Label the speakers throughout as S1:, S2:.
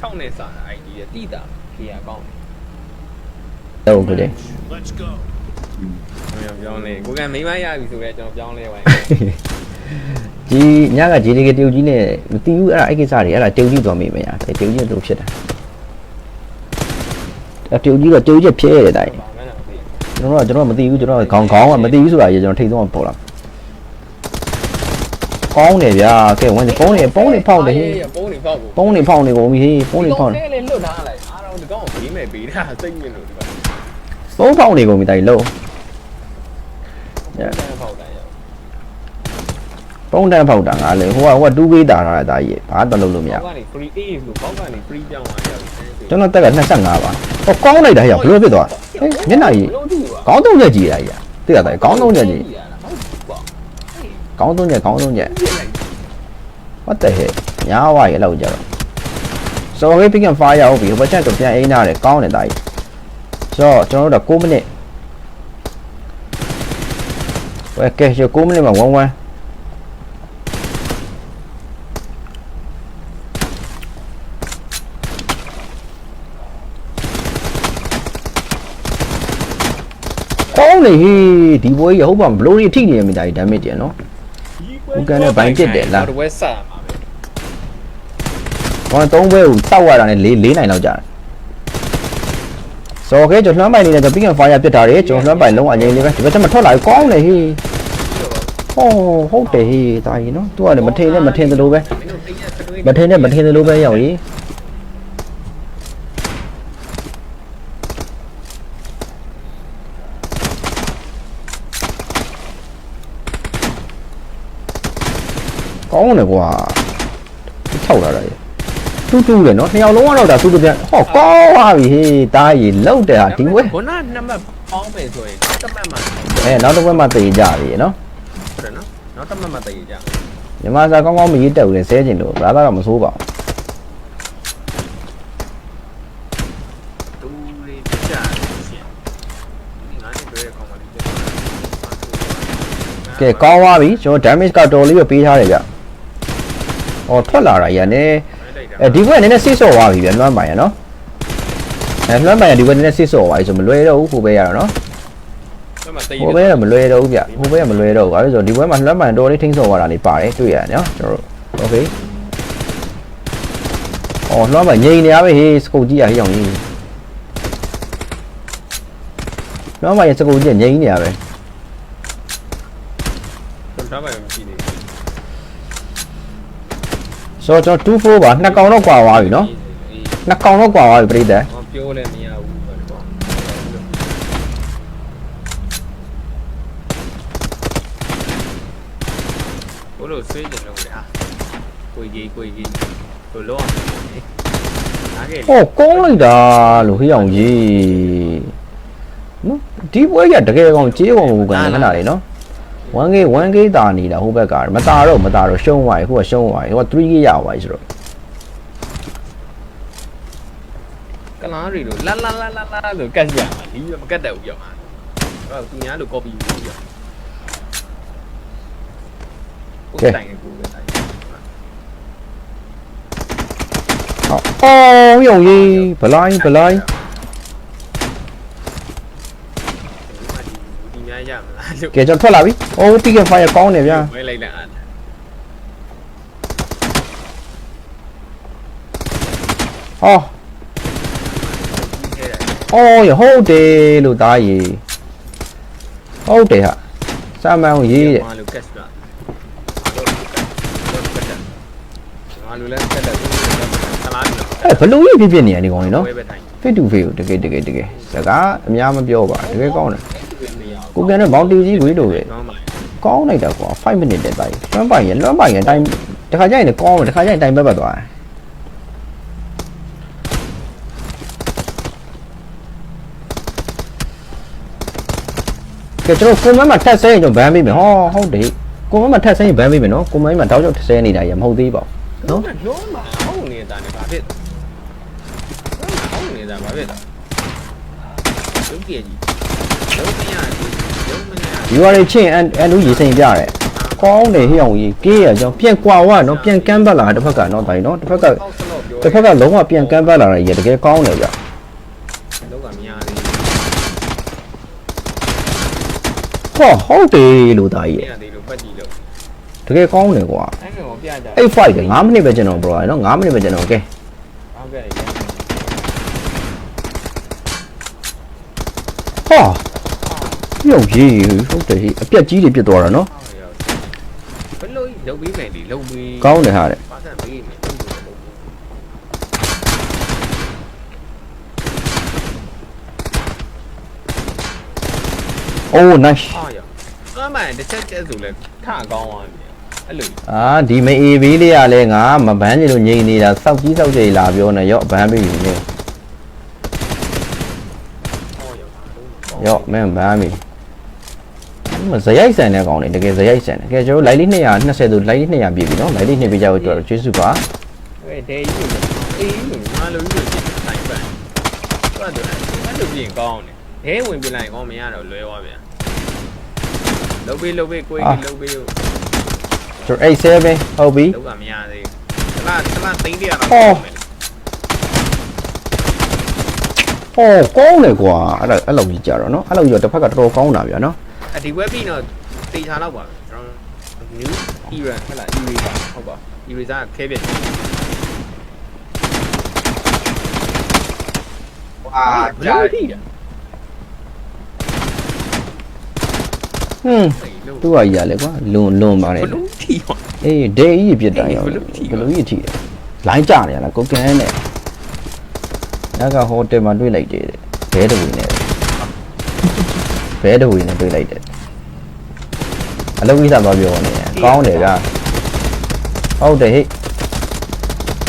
S1: 6နဲ့စာတာ ID ရဲ့တိတာဖြေရကောင်းတ
S2: တော့ကိုလေ
S3: Let's go.
S1: ယ်ကျွန်တော်ပြောင်းလဲကိုကမိမရပြီဆိုတော့ကျွန်တော်ပြောင်းလဲပါ
S2: ဒီညကဂျီဒီကတရုတ်ကြီးနဲ့မတီးဘူးအဲ့ဒါအဲ့ကိစ္စတွေအဲ့ဒါတရုတ်ကြီးသွားမိမရတရုတ်ကြီးတို့ဖြစ်တာအဲ့တရုတ်ကြီးကတရုတ်ကြီးဖြဲရတယ်တိုင်း
S1: ဘာမှန်းတော့မသိ
S2: ကျွန်တော်ကကျွန်တော်မသိဘူးကျွန်တော်ခေါင်းခေါင်းကမသိဘူးဆိုတာကြီးကျွန်တော်ထိတ်ဆုံးပေါ်လာ ကောင်းတယ်ဗျာကဲဝင်ပုံးနေပုံးနေဖောက်တယ်ဟေး
S1: ပုံးနေဖောက်ကို
S2: ပုံးနေဖောက်နေကုန်ပြီဟေးပုံးနေဖောက်နေ
S1: လေလွတ်ထားလိုက်အားလုံးဒီကောင်ကိုဘေးမဲ့ပေးတာစိတ်ညစ်လို့ဒီကောင်
S2: ပုံးဖောက်နေကုန်ပြီတိုင်းလုံး
S1: တန်းဖောက်တာရော
S2: ပုံးတန်းဖောက်တာငါလေဟိုကဟိုကတူးပေးတာထားတာကြီးဘာတလုံးလို့မရ
S1: ဘောက်ကနေ free A ဆိုဘောက်ကနေ free ပြောင်းသွားရတယ်
S2: ကျွန်တော်တက်က25ပါဟောကောင်းလိုက်တာဟဲ့ဘလို့ဖြစ်သွားဟေးမျက်နှာကြီး
S1: လုံးကြည့်ပါ
S2: ခေါင်းသုံးချက်ကြီးတာကြီးသိရတာခေါင်းသုံးချက်ကြီး ခေါင်းသုံးချက်ခေါင်းသုံးချက် what the hell ညာဝါရေလောက်ကြတော့ so okay pick and fire ဟုတ်ပြီဟိုဘက်ချက်တော့ပြန်အိန်းထားတယ်ကောင်းတယ်တာကြီးဆိုတော့ကျွန်တော်တို့က6မိနစ်ဝယ်ကဲရှ9မိနစ်မှာ1 1ကောင်းလေဟေးဒီဘွေးကြီးဟုတ်ပါမဘလို့ကြီးထိနေမိတာကြီး damage တယ်နော်
S1: တော့ဝက်စာမှာပဲ။
S2: ဘာသုံးဘဲကိုတောက်ရတာနဲ့၄၄နိုင်လောက်ကြာတယ်။ဆိုတော့ကဲကျွန်တော်လွှမ်းပိုင်နေတဲ့ကျွန်တော် pick and fire ပြစ်ထားတယ်ကျွန်တော်လွှမ်းပိုင်လုံးဝအငြိမ်လေးပဲဒီဘက်ကျမထွက်လာကောင်းလေဟေး။ဟောဟုတ်တယ်ဟေးတာကြီးနော်။ तू ကလည်းမထင်နဲ့မထင်သလိုပဲ
S1: မင်းတို့တင်းရက်တွင်း
S2: မထင်နဲ့မထင်သလိုပဲရောက်ကြီး။ ကောင်းတယ်ကွာ။ထောက်လာတာရေ။တူးတူးလေနော်နှစ်ယောက်လုံးကတော့ဒါတူးတူးပြန်ဟောကောင်းသွားပြီဟေးတားကြီးလောက်တယ်ဟာဒီဝဲ
S1: ခုနနံပါတ်ပေါင်းပဲဆိုရင်တစ်မှတ်မှ
S2: အဲနောက်တစ်ဝက်မှတေကြပြီနော်
S1: ဟုတ်တယ်နော်နောက်တစ်မှတ်မှတည်ကြ
S2: ညီမစာကောင်းကောင်းမရေးတက်ဘူးလေဆဲကျင်လို့ဘာသာတော့မစိုးပါဘူး
S1: တူလေးကြရှင်ဒီငါနဲ့တွေ့ရကောင်မလေး
S2: ကဲကောင်းသွားပြီကျွန်တော် damage ကတော်လေးပဲပေးထားတယ်ဗျ။ အော်ထွက်လာတာရနေအဲဒီဘက်နည်းနည်းစိတ်ဆော့သွားပြီဗျလွှမ်းပိုင်ရနော်။အဲလွှမ်းပိုင်ရဒီဘက်နည်းနည်းစိတ်ဆော့သွားပြီဆိုမလွယ်တော့ဘူးဟိုဘက်ရတော့နော်
S1: ဘယ်မှာတည်။
S2: ဟိုဘက်ကမလွယ်တော့ဘူးဗျ။ဟိုဘက်ကမလွယ်တော့ဘူးဘာလို့လဲဆိုတော့ဒီဘက်မှာလွှမ်းပိုင်တော်လေးထိန်းဆော့သွားတာလေးပါတယ်တွေ့ရတယ်နော်ကျွန်တော်တို့ okay ။အော်လွှမ်းပိုင်ငြိမ်နေရပဲဟေးစကုတ်ကြီးရဟိအောင်ကြီး။လွှမ်းပိုင်ရစကုတ်ကြီးငြိမ်နေရပဲ
S1: ကျွန်တော်ပဲမရှိနေ
S2: ဆိုတော့ကျွန်တော်24ပါနှစ်ကောင်တော့ကွာသွားပြီနော်နှစ်ကောင်တော့ကွာသွားပြီပြိတ္တ
S1: ဟောပြောလည်းမရဘူးပေါ့ပေါ့ဘလို့ဆွေးကြလို့လေဟာကိုကြီးကိုကြီးကိုလောအောင်အားခဲ့
S2: ဟောကောင်းလိုက်တာလို့ဟေးအောင်ကြီးနော်ဒီပွဲကတကယ်ကောင်ကြေးကောင်ဘူးကန်ခဏလေးနော် 1k 1k တာနေတာဟိုဘက်ကမတာတော့မတာတော့ရှုံးသွားပြီဟိုကရှုံးသွားပြီဟိုက 3k ရသွားပြီဆိုတော့
S1: ကလားတွေလို့လာလာလာလာလာလို့ကတ်ကြမှာဒီမကတ်တတ်ဘူးပြောမှာအဲ့သူများလို့ copy ပြီးပြောကိုတိုင်ကိုပဲတိုင်
S2: ဟောအော်ယုံကြီးဘလိုင်းဘလိုင်း
S1: ဒီ များရမလားလို့
S2: ကဲကျွန်တော်ထွက်လာပြီအိုး pick and fire ကောင်းတယ်ဗျာ
S1: ဝဲလိုက်တာအဲ့
S2: ဟောအော်ရဟုတ်တယ်လို့သားကြီးဟုတ်တယ်ဟာစာမန်ကိုရေးတယ်
S1: မာလို့ကတ်တာမာလို့လည်းကတ်တယ်ဆလာတယ်
S2: အဲဘလူးကြီးဖြစ်ဖြစ်နေရနေကောင်လေနော်
S1: ဝဲပဲတိုင်
S2: fit to fit ကိုတကယ်တကယ်တကယ်စကားအများမပြောပါတကယ်ကောင်းတယ်
S1: နေရအောင်
S2: ကိုကန်နဲ့ဘောင်တီကြီးဝေးလို့ပဲ
S1: ကောင်းပါ
S2: ကောင်းလိုက်တာကွာ5 minute တဲ့တိုင်းလွှမ်းပိုင်ရလွှမ်းပိုင်ရတိုင်းတခါကျရင်လည်းကောင်းတယ်တခါကျရင်တိုင်းဘက်ဘက်သွားတယ်ကဲကျွန်တော်ကိုမန်းမှာထက်ဆဲရင်ကျွန်တော်ဘန်းပေးမယ်ဟောဟုတ်တယ်ကိုမန်းမှာထက်ဆဲရင်ဘန်းပေးမယ်နော်ကိုမန်းမှာတောက်ချောက်ထက်ဆဲနေတာရမဟုတ်သေးပါဘူးနော်
S1: လုံးမှာဟုတ်နေတာနဲ့ဘာဖြစ်ဟုတ်နေတာဘာဖြစ်လဲလုံးကြည့်ကြီးလုံးမရလုံးမရ
S2: ယူရတဲ့ချင်းအန်အန်လူကြီးစိန်ပြတယ်ကောင်းတယ်ဟိအောင်ကြီးကေးရကြောင်းပြန်ကွာဝါနော်ပြန်ကမ်းပတ်လာတစ်ဖက်ကနော်တိုင်းနော်တစ်ဖက်က
S1: ကောက်စလို့ပြော
S2: တစ်ဖက်ကလုံးဝပြန်ကမ်းပတ်လာတာကြီးတကယ်ကောင်းတယ်ဗျ
S1: လောက်ကမရသေး
S2: ဟောဟုတ်တယ်လို့သား
S1: ဘူး
S2: ကြီး
S1: မရသေးလို့ပတ်ကြည့်လို့
S2: တကယ်ကောင်းတယ်ကွာ
S1: အဲ့ကောင်ပြကြ
S2: အဲ့ fight က9မိနစ်ပဲကျွန်တော် bro နော်9မိနစ်ပဲကျွန်တော်ကဲ
S1: ဟုတ်ကဲ့
S2: ဟာ ပြုံးကြီးဟုတ်တယ်ဟိအပြက်ကြီးတွေပြစ်သွားတာနော်
S1: ဘယ်လိုလုပ်ပြီးမယ်ဒီလုပ်ပြီး
S2: ကောင်းတယ်ဟာတဲ့
S1: ပါစံပေးမယ်လုပ်ပြီးလုပ်ပြီး
S2: အိုး nice
S1: အားရအမှန်တစ်ချက်ချက်ဆိုလဲထကောင်းသွားပြီအဲ့လို
S2: အာဒီမအေးဘေးလေးရလဲငါမဘန်းချင်လို့ငြိမ်နေတာစောက်ကြီးစောက်ကြီးလာပြောနေရော့ဘန်းပြီနေ
S1: ဟောရောက်တာ
S2: ရော့မင်းဘန်းပြီမ ဇရိုက်ဆန်တဲ့ကောင်နေတကယ်ဇရိုက်ဆန်တယ်ကဲကျွန်တော်လိုက်လေး220သူလိုက်လေး200ပြည့်ပြီနော်လိုက်လေး2ပြကြဖို့တော်တော်ကျေးဇူးပါ
S1: ဟဲ့ဒေးကြီးလို့အေးလို့ငါလိုကြီးလို့ဆိုင်ပန်ဟုတ်တယ်အဲ့လိုပြင်ကောင်းတယ်ဒဲဝင်ပြလိုက်ကောင်းမရတော့လွဲသွားပြန်လုတ်ပေးလုတ်ပေးကိုယ်ကြီးလုတ်ပေးလို့
S2: ကျွန်တော်87ဟုတ်ပြီ
S1: လောက်ကမရသေးဘူးတလားတလားသိန်းတရာတော့
S2: ဟောဟောကောင်းတယ်ကွာအဲ့ဒါအဲ့လိုကြီးကြတော့နော်အဲ့လိုကြီးတော့တစ်ဖက်ကတော်တော်ကောင်းတာဗျာနော်
S1: အဒီ web ပြီးတော့တေချာတော့ပါကျွန်တော် new era ဟဲ့လား eraser ဟုတ်ပါ eraser ခဲပြ
S3: အာ
S1: ဘယ်
S3: ကြာ
S1: လိုထိတာ
S2: ဟွန်းသူ့ဟာကြီးရလဲကွာလွန်လွန်ပါလေ
S1: ဘယ်လိုထိဟော
S2: အေးဒေးကြီးပြစ်တိုင်းရော
S1: ဘ
S2: ဘ
S1: ယ်
S2: ယ်
S1: လိုထိ
S2: လိုကြီးထိတယ်လိုင်းကြနေရလားကိုကန်နဲ့ညကဟိုတယ်မှာတွေ့လိုက်တယ်ဘဲတဝီနဲ့ ဘဲတဝီနဲ့တွေ့လိုက်တယ်အလုပ်ကြီးစားသွားပြောနေတယ်ကောင်းတယ်ဗျာဟုတ်တယ်ဟိ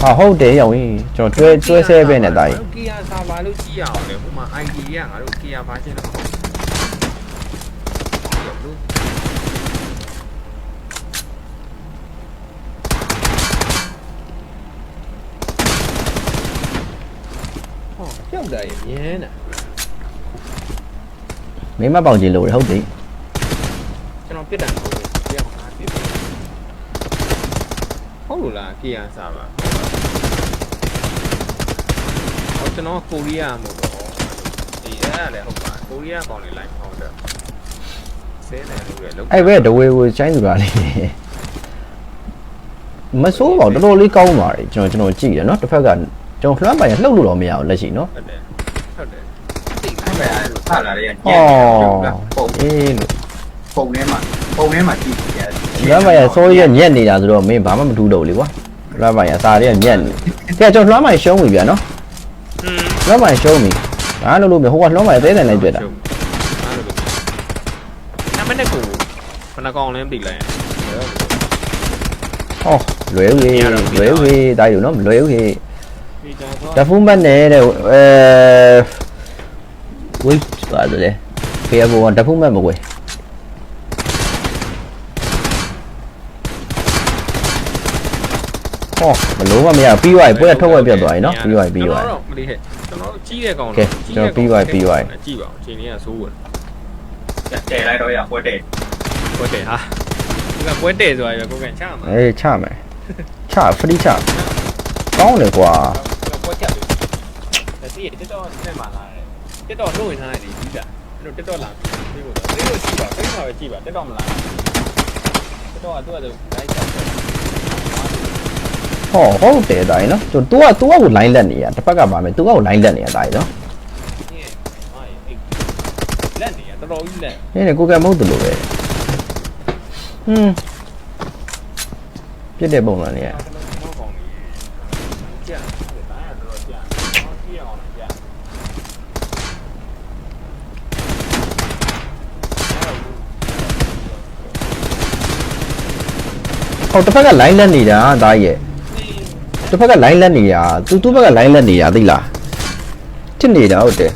S2: ဟာဟုတ်တယ်ရောင်ကြီးကျွန်တော်တွဲတွဲဆဲပဲနဲ့တာကြီး
S1: ကီယာစာပါလို့ကြည့်ရအောင်လေဟိုမှာ ID ကငါတို့ကီယာ version တော့ဟုတ်ဘူးဟောကြောက်တာရမြင်းတာ
S2: မင်းမပေါင်ကြီးလို့ရဟုတ်တယ်
S1: ကျွန်တော်ပြစ်တယ်ဟုတ်တယ်ပြောင်းအားပြစ်ဟုတ်လို့လားကီယာစာပါဟောကျွန်တော်ကိုရီးယားမို့တော့ဒီအဲ့ဒါလည်းဟုတ်ပါကိုရီးယားကောင်တွေလိုက်ဟုတ်တယ်ဆဲတယ်လို့လည်းလောက်
S2: အဲ့ဘက်ဒဝေကိုချိုင်းသူကလေးမဆိုးပါဘူးတော်တော်လေးကောင်းပါတယ်ကျွန်တော်ကျွန်တော်ကြည့်တယ်နော်တစ်ဖက်ကကျွန်တော်လှမ်းပိုင်လှုပ်လို့တော့မရဘူးလက်ရှိနော်
S1: ဟုတ်တယ်ဟုတ်တယ် သိ
S3: အဲ့
S1: လား
S3: ပဲဖလာလေးညက်
S2: ဟော
S3: ပုံ
S2: အေးလို့
S3: ပုံထဲမှာပုံထဲမှာကြည့်ကြတယ်
S2: လှမ်းပိုင်ဆိုးရညက်နေတာဆိုတော့မင်းဘာမှမထူးတော့ဘူးလေကွာလှမ်းပိုင်အစာတွေကညက်နေကဲကျွန်တော်လှမ်းပိုင်ရှုံးပြီဗျာနော်
S1: อืม
S2: လှမ်းပိုင်ရှုံးပြီဘာလို့လို့မဟိုကလှမ်းပိုင်သေးတယ်လိုက်ပြတာ
S1: အားလို့နမနဲ့ကိုခဏကောင်လည်းပြီလိုက်
S2: ဟောလွယ်ဦးလေလွယ်ဦးလေတားယူနော်မလွယ်ဦးလေ
S1: ဒီကြောင်တော့
S2: တဖူးမတ်နဲ့တဲ့အဲ ဝိတ်ပါတယ်လေဖေဘောတဖူးမတ်မကွယ်ဟောဘလို့မမရပြီးသွားပြီပွဲထုတ်ဝက်ပြတ်သွားပြီနော်ပြီးသွားပြီပြီးသွားပြီ
S1: တော့မလေးဟဲ့ကျွန်တော်ကြီးတဲ့ကောင်
S2: ကဲကျွန်တော်ပြီးသွားပြီပြီးသွားပြီ
S1: ကြည့်ပါဦးအချိန်လေးကဆိုးဝင်
S3: တဲလိုက်တော့ရပွဲတဲ့
S1: ပွဲတယ်ဟာဒီကပွဲတယ်ဆိုတာရကိုကန်ချမှာ
S2: အေးချမယ်ချဖရီချကောင်းတယ်ကွာ
S1: ပွဲချက်လို့ဒါစီတက်တော့တက်မှာလာတယ် တက်တော့လို့ဝင်ထားလိုက်ဒီကြီးတာအဲ့တော့တက်တော့လာပြီးဖို့တော့ဒီလိုရှိပါဖိမှာပဲကြည့်ပါတက်တော့မလာတက်တော့ကသူ့အတူလိုက်ချက်
S2: ဟောဟုတ်တယ်တာကြီးနော်သူကသူကကိုလိုင်းလက်နေရတစ်ဖက်ကပါမယ်သူကကိုလိုင်းလက်နေရတာကြီးနော်
S1: လက်နေရတော်တော်ကြီးလက်
S2: နင်းလေကိုကမဟုတ်တယ်လို့ပဲဟွန်းပြစ်တဲ့ပုံစံနေရ
S1: ကျွန်တော်ကောင်းနေကြာတယ်ဒါရတော့ကြာကြည့်အောင်ကြာ
S2: ဟောတစ်ဖက်ကလိုင်းလက်နေတာဒါကြီးရဲ့တစ်ဖက်ကလိုင်းလက်နေတာသူသူ့ဘက်ကလိုင်းလက်နေတာသိလားတစ်နေတာဟုတ်တယ်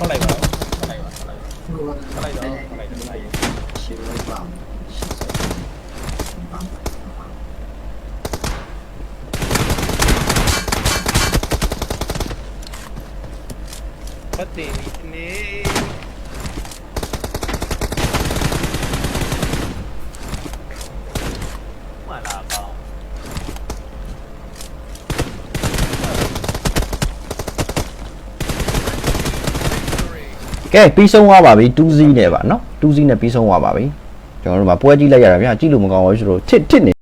S1: ဖလိုက်ပါဖလိုက်ပါဖလိုက်ဖလိုက်တော့ဖလိုက်တော့လိုက်
S3: ရှင်းလို့ပါ
S1: ပတ်တင်နေမလာပါ
S2: ကဲပြီးဆုံးသွားပါပြီ2 Z နဲ့ပါနော်2 Z နဲ့ပြီးဆုံးသွားပါပြီကျွန်တော်တို့မှာပွဲကြည့်လိုက်ရတာဗျာကြည့်လို့မကောင်းဘူးဆိုတော့တစ်တစ်နေ